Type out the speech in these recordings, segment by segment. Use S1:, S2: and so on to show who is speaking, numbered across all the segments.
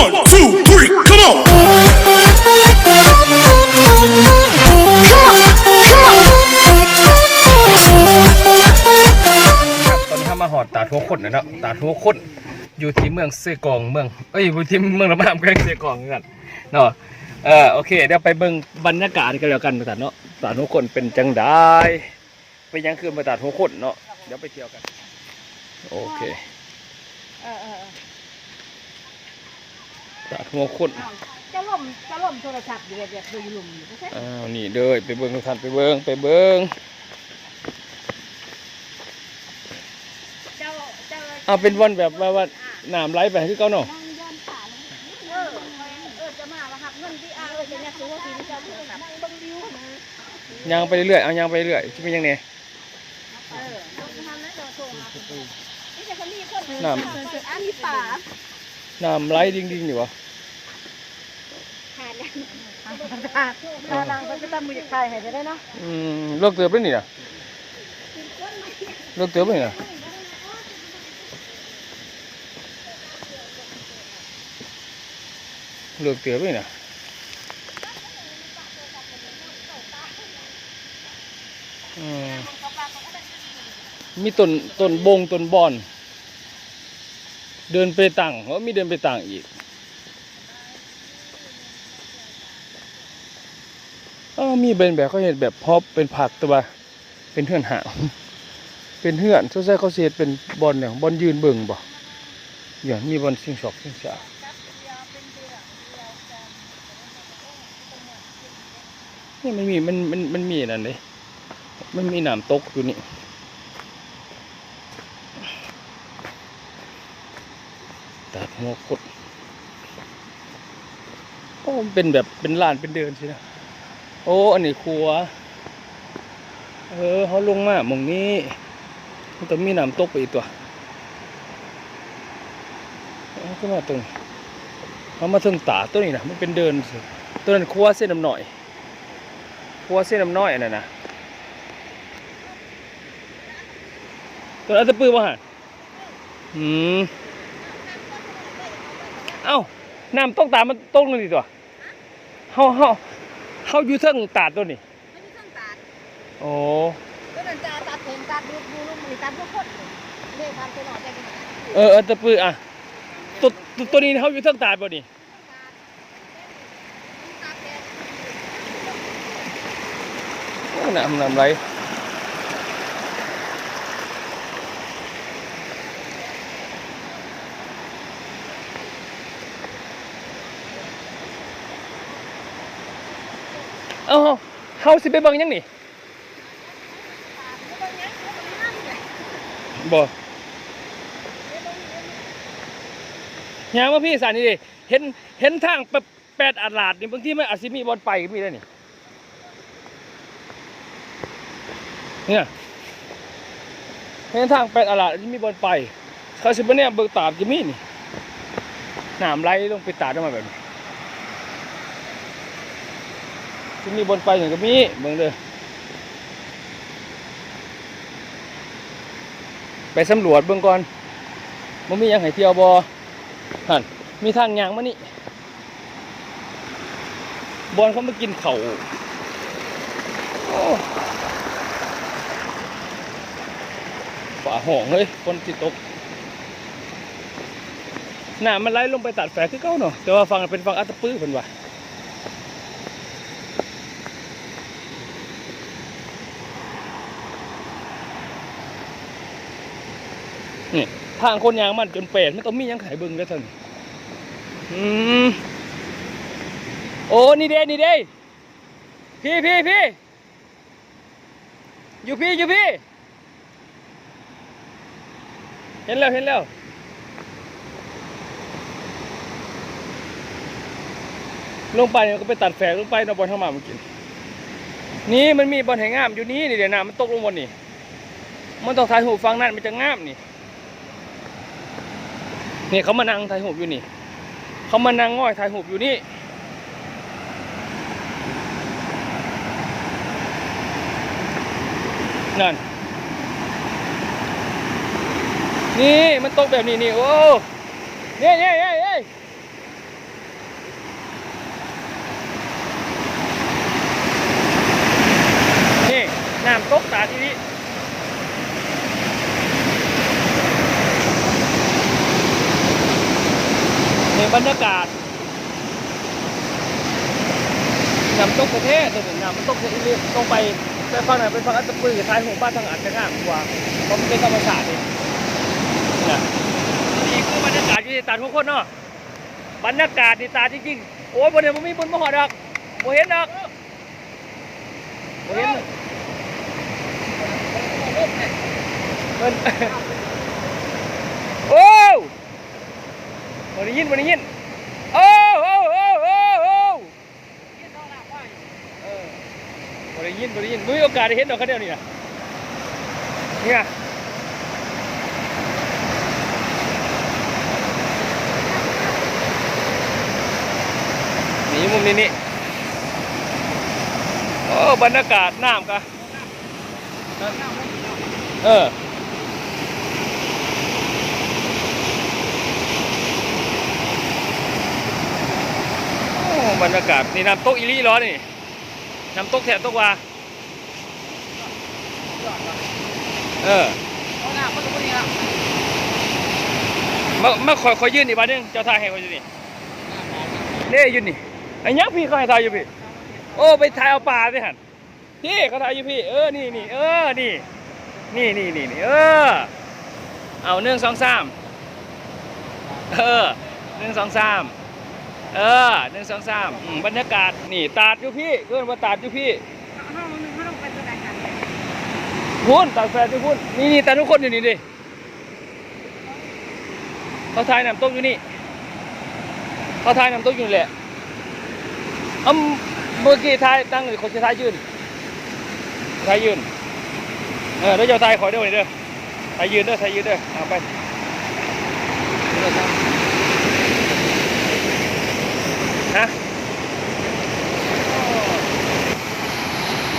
S1: One, two, three, come on.
S2: ครับตอนนี้เรามาหอดตาทัวคนนะเนาะตาทัวคนอยู่ที่เมืองเซกองเมืองเอ้ยอยู่ที่เมืองระบามแกล้งเซกองกันเนาะเออโอเคเดี๋ยวไปเบิ่งบรรยากาศกันแล้วกันตัดเนาะตาทัวคนเป็นจังได้ไปยังคืนมาตาทัวคนเนาะเดี๋ยวไปเที่ยวกัน โอเค
S3: เออเออ
S2: ตาทัวคน
S3: เอาจะล่มจะล่มโทรศัพท์อยู่แบบแบบดูหลุมอยู่ไม่ใช่
S2: อ้าวนี่เด้อไปเบิ่งทุกท่านไปเบิ่งไปเบิ่ง
S3: เจ้าเจ้า
S2: เอาเป็นวันแบบว่าว่าน้ำไหลไปคือเก่าเนาะ
S3: นั่งย้อนขาลงเออเออจะมาละครับเงินที่อาเออจะเนี่ยคือว่าทีนี้เจ้าโทรศัพท์บังดิวนะ
S2: ยางไปเรื่อยๆเอายางไปเรื่อยจะเป็นยังไง
S3: เออต้องทำ นะเจ้าโทรมานี่จะคนนี้คน
S2: น้
S3: อันนี้ป่า
S2: น้ำไหลดิ่งๆนี่วะ
S3: ขาดขาดขาดนางก็จะตั้งมือจากใครให้ได้เนาะ
S2: อืมเลิกเตือบไปนี่นะเลิกเตือบไปนี่นะเลิกเตือบไปนี่นะอืมมีต้นต้นบงต้นบอน เดินไปต่างว่ามีเดินไปต่างอีกเออมีเป็นแบบเขาเห็นแบบพอบเป็นผักตัวเป็นเฮือนหาเป็นเฮือนทุกท่เขาเสียเป็นบอลเนี่ยบอลยืนเบิ่งบ่อย่างมีบอลสิงสอกสิงสานี่มันมีมันมันมันมีนั่นเลยมันมีน้ำตกอยู่นี่ ตาด หัวคดโอ้เป็นแบบเป็นลานเป็นเดินสินะโอ้อันนี้ครัว เออเขาลงมามองนี้มันต้องมีน้ำตกไปอีกตัวก็มาตรงเขามาถึงตาตัวนี้นะมันเป็นเดินสิตัวนั้นครัวเส้นน้ำหน่อยครัวเส้นน้ำน้อยอันนั้นนะตัวนั้นตะปื้อป่ะฮะอืม เอ้าน้ำตกตามันตกนั่นดิตัวเฮาเฮาเฮาอยู่เทิงตาดตัวนี้
S3: ไม่มีเครื่องตัด
S2: โอ้
S3: ก็นั่นจะตัดผมตัดดูดูลูกมือตัดทุกคนเลยทำตัวหน่อยได้กัน
S2: เออเออตะปืออะตัวตัวตัวนี้เฮาอยู่เทิงตาดบ่นี่โอ้น้ำน้ำไหลเอ้าเฮาเฮาสิไปเบิ่งยังนี่บ่ยางมาพี่สารนี่ดิเห็นเห็นทางแปดแปดอาลาดนี่บางที่มันอาจสิมีบอลไปก็มีได้นี่เนี่ยเห็นทางแปดอาลาดที่มีบอลไปเขาสิบ่เนี่ยเบิกตาบจะมีนี่หน้ำไหลลงไปตาดออกมาแบบนี้ ที่มีบอลไปอย่างก็มีเบิ่งเด้อไปสำรวจเบิ่งก่อนมันมียังให้เที่ยวบ่หันมีทางยางมานี่บอลเขามากินเขา่าวโอ้ฝาห้องเฮ้ยคนติดตกน้ำมันไหลลงไปตัดแฝกคือเก้าเนาะแต่ว่าฟังเป็นฟังอัตตปื้อเพิ่นว่านี่ ทางคนยางมันจนเป็ดไม่ต้องมียังไขเบิ่งแล้วท่านอืมโอ้นี่เด้นี่เด้พี่พี่พี่อยู่พี่อยู่พี่ เห็นแล้วเห็นแล้วลงไปเนี่ยก็ไปตัดแฝกลงไปเนาบอลเข้ามาเมื่อกี้นี่มันมีบอลแห่งงามอยู่นี่นี่เดี๋ยวน้ำมันตกลงบนนี่ มันต้องถ่ายหูฟังนั่นมันจะงามนี่ นี่เขามานั่งถ่ายหูอยู่นี่ เขามานั่งง่อยถ่ายหูอยู่นี่ นั่น นี่มันตกแบบนี้นี่โอ้เนี่ยเนี่ยเนี่ยนี่น้ำตกตาที่นี่ ยบรรยากาศน้ำตกประเทศตัวหนึ่งน้ำตกประเทศลงไปไปฝั่งไหนเป็นฝั่งอัตตปือท้ายหมู่บ้านทางอัดจะง่ามกว่าเพราะมันเป็นธรรมชาตินี่นะนี่คือบรรยากาศอยู่ในตาทุกคนเนาะบรรยากาศในตาจริงๆโอ้ยบนเดี๋ยวมันมีบนมหอดอกโบเห็นดอกโบเห็นเพิ่น โอ้บ ได้ยินบได้ยินโอ้โอ้โอ้โอ้โอ้เออบได้ยินบได้ยินไม่มีโอกาสได้เห็นดอกเขาเดียวนี่นะเนี่ยนี่มุมนี้นี่โอ้บรรยากาศน้ำกะเออ บรรยากาศนี่น้ำตกอีหลีร้อนนี่น้ำตกแถบตกว่าเออมามาคอยคอยยืนอีกบ้านนึงเจ้าทายให้คอยยืนนี่เน่ยืนนี่ไอ้ยักษ์พี่เขาให้ทายอยู่พี่ โอ้ไปถ่ายเอาปลาสิหันพี่เขาถ่ายอยู่พี่ เออนี่นี่เออนี่นี่นี่นี่นี่เออ เอาหนึ่งสองสามเออหนึ่งสองสาม เออหนึ่งสองสามอืมบรรยากาศนี่ตาดอยู่พี่เกินว่าตาดอยู่พี่พุ่นตาดแฟนอยู่พุ่นนี่นี่ตาทุกคนอยู่นี่ดิเขาทายน้ำตกอยู่นี่เขาทายน้ำตกอยู่นี่แหละอืมเมื่อกี้ทายตั้งเลยคนจะทายยืนทายยืนเออแล้วเจ้าทายขอเด้อนี่เด้อทายยืนเด้อทายยืนเด้อเอาไป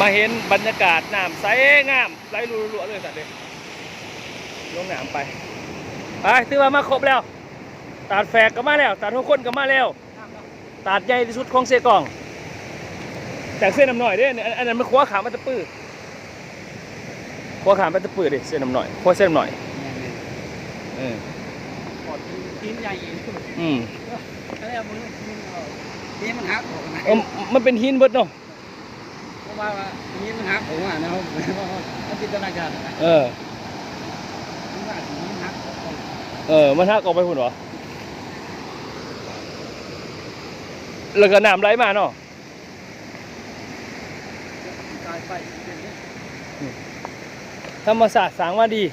S2: มาเห็นบรรยากาศน้ำใสงามไหลรัวๆเลยสัตว์เลยลงน้ำไปไปถือว่ามาครบแล้วตาดแฝกก็มาแล้วตาดทุกคนก็มาแล้วตาดใหญ่ที่สุดของเซกองจากเส้นน้ำหน่อยเด้เนี่ยอันอันนั้นมันคว้าขามันตะปื้อคว้าขามันตะปื้อดิเส้นน้ำหน่อยคว้าเส้นน้ำหน่อยเออ
S4: ทีมใหญ่
S2: อืม
S4: ก็เลยเอามือทีมมันหักออกมา
S2: เออมันเป็นหินเบิดเนาะ
S4: เพราะว่าทีมมันหักออกมานะครับมันจินตนาการ
S2: เออ
S4: ว่าทีมหักออกมา
S2: เออ มันหักออกไปพุ่นเหรอแล้วก็น้ำไหลมาเนาะ
S4: กลายไปเป็นนี้
S2: ธรรมศาสตร์สร้างมาดี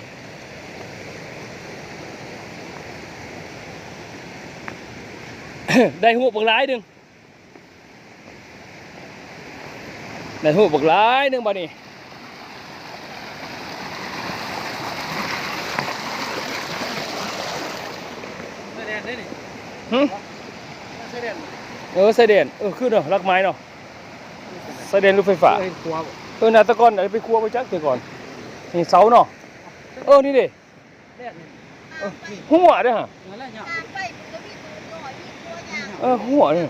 S2: ได้หูบักหลายหนึ่ง ได้หูบักหลายหนึ่งบ่นี่
S4: แสดงได้นี่
S2: หึ
S4: แสดง
S2: เออไซเดนเออคือเนาะรักไม้เนาะไซเดนลูกไฟฟ้า
S4: เฮ้ยครัว
S2: เออนาตะกอนอะไรไปครัวไปจักเดี๋ยวก่อนนี่เสาเนาะเออนี่ดิ
S4: แรกนี่
S2: เออหัวเด้อฮะ
S4: นั่นแหละเนี่ย
S3: ตามไปมันก็มีตัวหน่อยมีตัวยาง
S2: เออหัวเนี่ย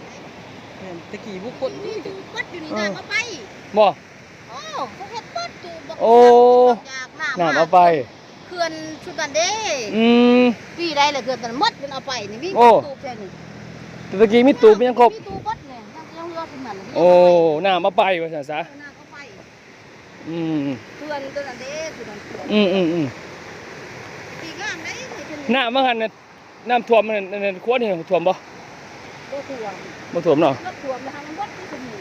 S4: ตะกี้บุกคน
S3: มีตูปัดอยู่นี่น้ำเอาไป
S2: บ่
S3: โอ้เขาเฮ็ดปัดตูบอก
S2: โอ้
S3: อยากน้ำ
S2: น้ำเอาไป
S3: เขื่อนชุดนั้นเด้
S2: อืม
S3: ปีใดล่ะเขื่อนนั้นหมดมันเอาไปนี่มี
S2: โอ้
S3: ตูแค่นี้
S2: แต่ตะกี้มีตูบมียังครบ
S3: มีตูปัดเนี่ยยังยังเรือขึ้นมาเลย
S2: โอ้น้ำมาไปว่าซั่นซะ
S3: เอาน้ำเอาไป
S2: อืม
S3: เขื่อนตัวนั้นเด้เขื่อนนั้นเขื่อน
S2: อืมอืมอืม
S3: ปีงามได้เขื่อน
S2: น้ำมาหันน่ะน้ำท่วมมันนั่นนั่นขวดนี่ท่วมบ่
S3: บ่ท่วม
S2: บ่ท่วมเนาะ
S3: บ่ท่วมแล้วมันหมดที่สมุนบ้าน
S4: เป็นเป็นความผลิตบุรีเซกอง
S2: เนาะ
S4: ความผลิตบุรีเซกองบุรี
S3: หมดแล้ว
S2: โอ้
S4: ไปสิ
S3: สระอาบน้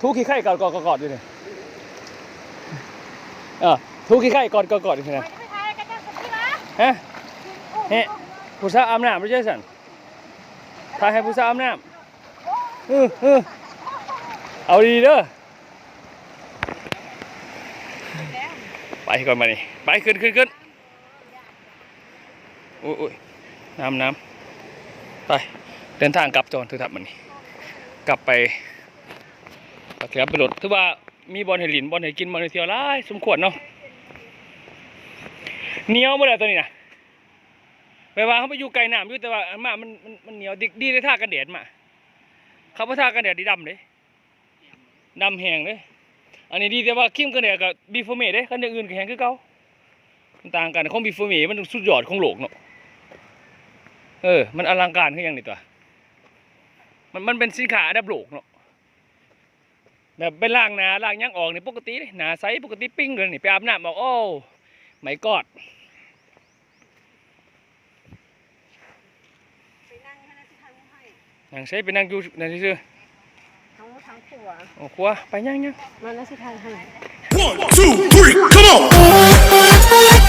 S2: กคักคักเขาบ่ได้อายเด้อเขาเจะอาบน้ำนี่ผู้สาวอาบน้ำนี่ก็ผู้สาวอาบน้ำกันนี่ทูขี้ไข่กอดกอดกอดกอดอยู่นี่เออทูขี้ไข่กอดกอดกอดอยู่นี่
S3: ไปไปถ่ายกันจังสิวะ
S2: ฮะเฮ้ผู้สาวอาบน้ำไม่ใช่สันถ่ายให้ผู้สาวอาบน้ำเออเออเอาดีเด้อไปก่อนมานี่ไปขึ้นขึ้นขึ้นโอ้ยโอ้ยน้ำน้ำไปเดินทางกลับจอนทุกทับมันนี่กลับไป กลับไปรถถือว่ามีบอลให้หลินบอลให้กินบอลให้เที่ยวหลายสมควรเนาะเหนียวมดแล้วตัวนี้นะแปลว่าเขาไปอยู่ไกลน้ำอยู่แต่ว่ามามันมันมันเหนียวดีดีได้ท่ากันแดดมาเขาไปท่ากันแดดดีดำเลยดำแห้งเลยอันนี้ดีแต่ว่าคิมกันแดดกับบีโฟเมดเด้กันอย่างอื่นก็แห้งคือเก่ามันต่างกันของบีโฟเมดมันสุดยอดของโลกเนาะเออ มันอลังการขึ้นยังนี่ตัวมันมันเป็นสินค้าอันดับโลกเนาะ แบบไปล้างหนาล้างหยังออกนี่ปกติเลยหนาใสปกติปิ้งเลยนี่ไปอาบน้ำบอกโอ้ไม่กอด
S3: ไปนั่งให้นะที่ทางให้
S2: นางใช้ไปนั่งอยู่นั่นซื่อ
S3: ทั้งทั้งขัว
S2: ๆโอ้ครัวไปยังยัง
S3: มันนะสิทางให้
S1: One, two, three, come on!